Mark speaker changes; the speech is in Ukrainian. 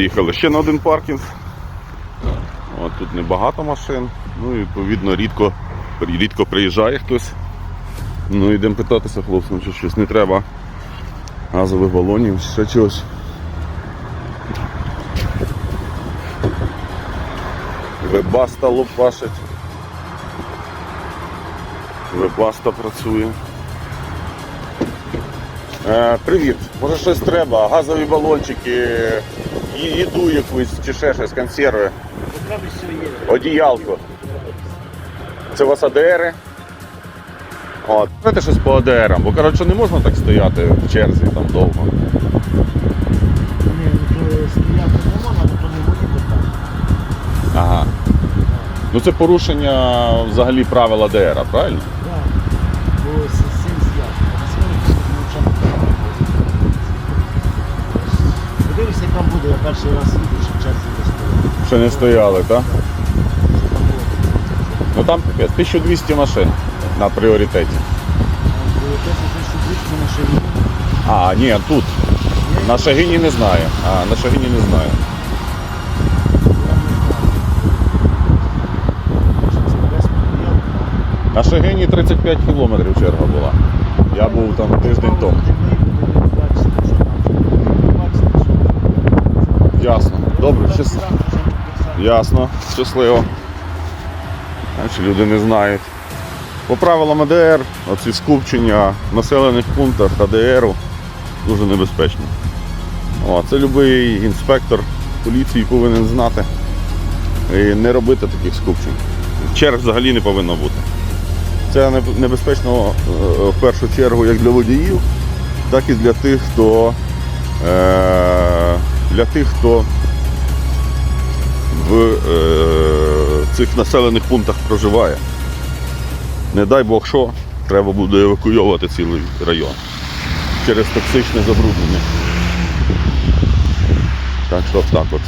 Speaker 1: Їхали ще на один паркінг. От, тут небагато машин. Ну і відповідно рідко, рідко приїжджає хтось. Ну йдемо питатися хлопцям, чи щось не треба. Газових балонів, ще чогось. Вебаста лопашить. Вебаста працює. Е, привіт, може щось треба, газові балончики, їду якусь чи ще щось, консерви, одіялко. Це у вас АДРи? От. Знаєте щось по АДРам, бо коротше не можна так стояти в черзі там довго.
Speaker 2: Ну.
Speaker 1: Ага. Ну це порушення взагалі правил АДР, правильно?
Speaker 2: Я перший раз їду, що в черзі не стою.
Speaker 1: Ще не стояли, так? Ну там пипець, 1200 машин на пріоритеті.
Speaker 2: Було 1200 на.
Speaker 1: А, ні, тут. На Шагині не знаю. А, на Шагині не знаю. На Шагині 35 кілометрів черга була. Я був там тиждень тому. Ясно. Добре, щас... ясно, щасливо. Значить, люди не знають. По правилам АДР, оці скупчення в населених пунктах АДРу дуже небезпечно. О, це будь-який інспектор поліції повинен знати і не робити таких скупчень. Черг взагалі не повинно бути. Це небезпечно е, в першу чергу як для водіїв, так і для тих, хто е, для тих, хто в е, цих населених пунктах проживає. Не дай Бог що, треба буде евакуйовувати цілий район через токсичне забруднення. Так що так от.